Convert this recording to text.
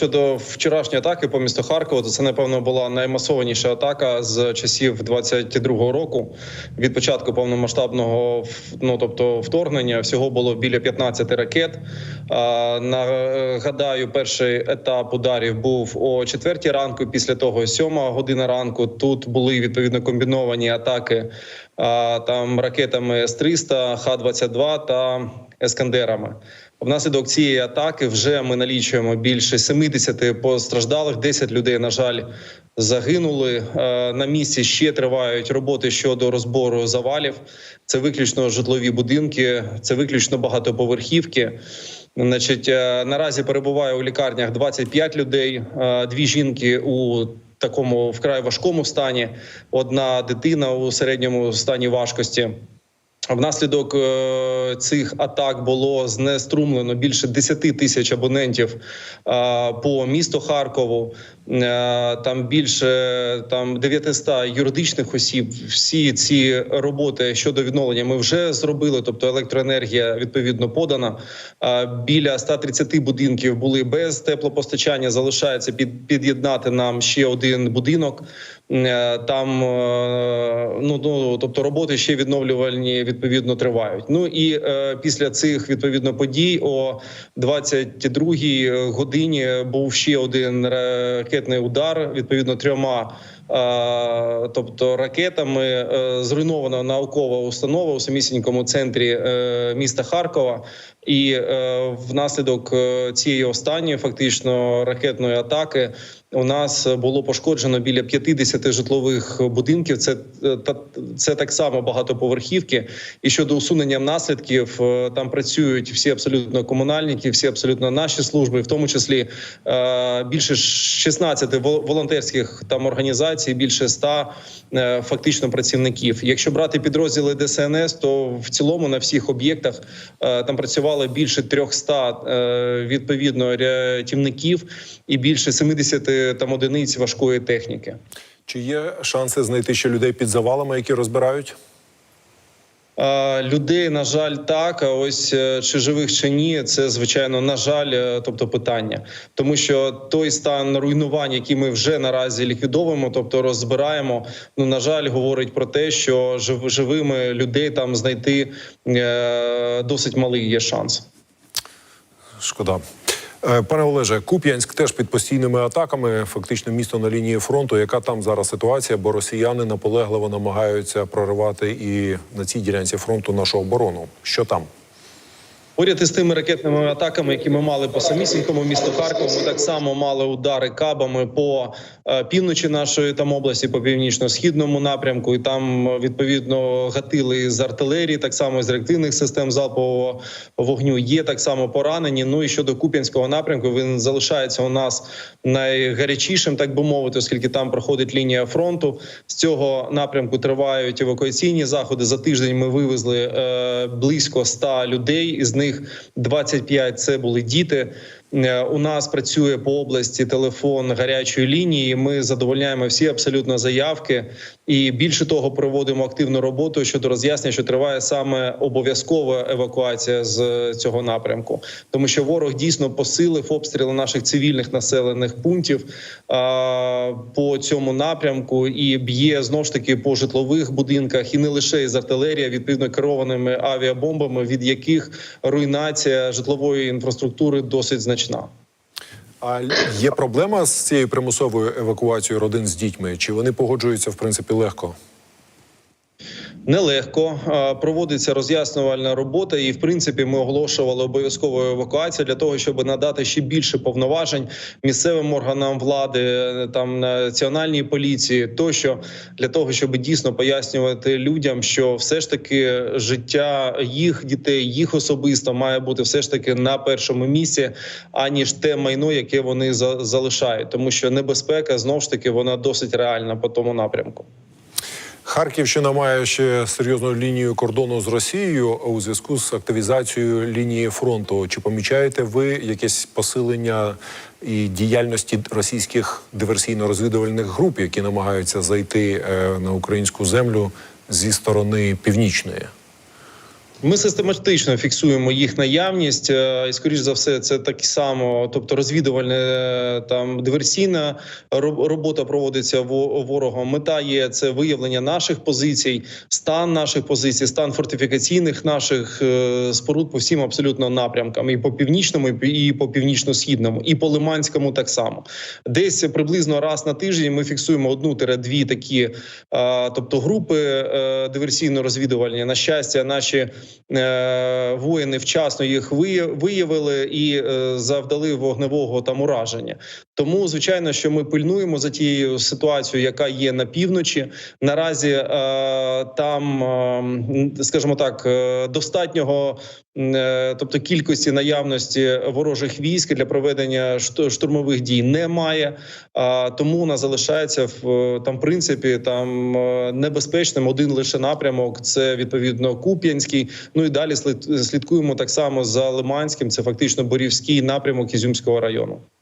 щодо вчорашньої атаки по місту Харкову, то це напевно була наймасованіша атака з часів 22-го року. Від початку повномасштабного ну тобто вторгнення всього було біля 15 ракет. А, Нагадаю, перший етап ударів був о 4 ранку. Після того 7 година ранку. Тут були відповідно комбіновані атаки а, там ракетами С-300, Х-22 та ескандерами. Внаслідок цієї атаки вже ми налічуємо більше 70 постраждалих. 10 людей, на жаль, загинули. Е, На місці ще тривають роботи щодо розбору завалів. Це виключно житлові будинки, це виключно багатоповерхівки. Значить, е, наразі перебуває у лікарнях 25 людей, е, дві жінки у такому вкрай важкому стані, одна дитина у середньому стані важкості. Внаслідок е, цих атак було знеструмлено більше 10 тисяч абонентів е, по місту Харкову. Е, Там більше там 900 юридичних осіб. Всі ці роботи щодо відновлення ми вже зробили. Тобто електроенергія відповідно подана. Біля 130 будинків були без теплопостачання. Залишається під під'єднати нам ще один будинок. Там ну, ну тобто роботи ще відновлювальні відповідно тривають. Ну і е, після цих відповідно подій о 22-й годині був ще один ракетний удар відповідно трьома. Тобто ракетами е, зруйнована наукова установа у самісінькому центрі е, міста Харкова, і е, внаслідок цієї останньої фактично ракетної атаки у нас було пошкоджено біля 50 житлових будинків. Це та це так само багатоповерхівки. І щодо усунення наслідків, там працюють всі абсолютно комунальники, всі абсолютно наші служби, в тому числі більше 16 вол- волонтерських там організацій, більше ста е, фактично працівників. Якщо брати підрозділи ДСНС, то в цілому на всіх об'єктах е, там працювало більше 300 е, відповідно рятівників і більше 70 там одиниць важкої техніки. Чи є шанси знайти ще людей під завалами, які розбирають? Людей, на жаль, так. Ось е, чи живих чи ні, це звичайно на жаль, е, тобто питання, тому що той стан руйнувань, який ми вже наразі ліквідовуємо, тобто розбираємо, ну на жаль, говорить про те, що жив- живими людей там знайти е, досить малий є шанс. Шкода. Е, Пане Олеже, Куп'янськ теж під постійними атаками, фактично місто на лінії фронту. Яка там зараз ситуація? Бо росіяни наполегливо намагаються проривати і на цій ділянці фронту нашу оборону. Що там? Поряд із тими ракетними атаками, які ми мали по самісінькому місту Харкову, ми так само мали удари кабами по е, півночі нашої там області, по північно-східному напрямку, і там е, відповідно гатили з артилерії, так само з реактивних систем залпового вогню. Є так само поранені. Ну і щодо Куп'янського напрямку, він залишається у нас найгарячішим, так би мовити, оскільки там проходить лінія фронту. З цього напрямку тривають евакуаційні заходи. За тиждень ми вивезли е, близько 100 людей. Із них 25 – це були діти. Е, У нас працює по області телефон гарячої лінії. Ми задовольняємо всі абсолютно заявки, і більше того, проводимо активну роботу щодо роз'яснення, що триває саме обов'язкова евакуація з цього напрямку, тому що ворог дійсно посилив обстріли наших цивільних населених пунктів а, по цьому напрямку і б'є знов ж таки по житлових будинках, і не лише із артилерії, а відповідно керованими авіабомбами, від яких руйнація житлової інфраструктури досить значна. А є проблема з цією примусовою евакуацією родин з дітьми? Чи вони погоджуються в принципі легко? Нелегко проводиться роз'яснювальна робота, і в принципі ми оголошували обов'язкову евакуацію для того, щоб надати ще більше повноважень місцевим органам влади, там національній поліції, тощо для того, щоб дійсно пояснювати людям, що все ж таки життя їх дітей, їх особисто має бути все ж таки на першому місці, аніж те майно, яке вони за- залишають, тому що небезпека знов ж таки вона досить реальна по тому напрямку. Харківщина має ще серйозну лінію кордону з Росією у зв'язку з активізацією лінії фронту. Чи помічаєте ви якесь посилення і діяльності російських диверсійно-розвідувальних груп, які намагаються зайти е, на українську землю зі сторони північної? Ми систематично фіксуємо їх наявність, е, і скоріш за все, це так само, тобто розвідувальна е, там диверсійна робота проводиться во- ворогом. Мета є це виявлення наших позицій, стан наших позицій, стан фортифікаційних наших е, споруд по всім абсолютно напрямкам, і по північному, і по- північно-східному, і по Лиманському так само. Десь приблизно раз на тиждень ми фіксуємо одну-дві такі, тобто групи диверсійно-розвідувальні. На щастя, наші воїни вчасно їх виявили і е, завдали вогневого там ураження. Тому, звичайно, що ми пильнуємо за тією ситуацією, яка є на півночі. Наразі е, там, е, скажімо так, е, достатнього. Е, Тобто кількості наявності ворожих військ для проведення шт- штурмових дій немає, а тому нас залишається в там, принципі, там е, небезпечним один лише напрямок. Це відповідно Куп'янський. Ну і далі слід- слідкуємо так само за Лиманським. Це фактично Борівський напрямок Ізюмського району.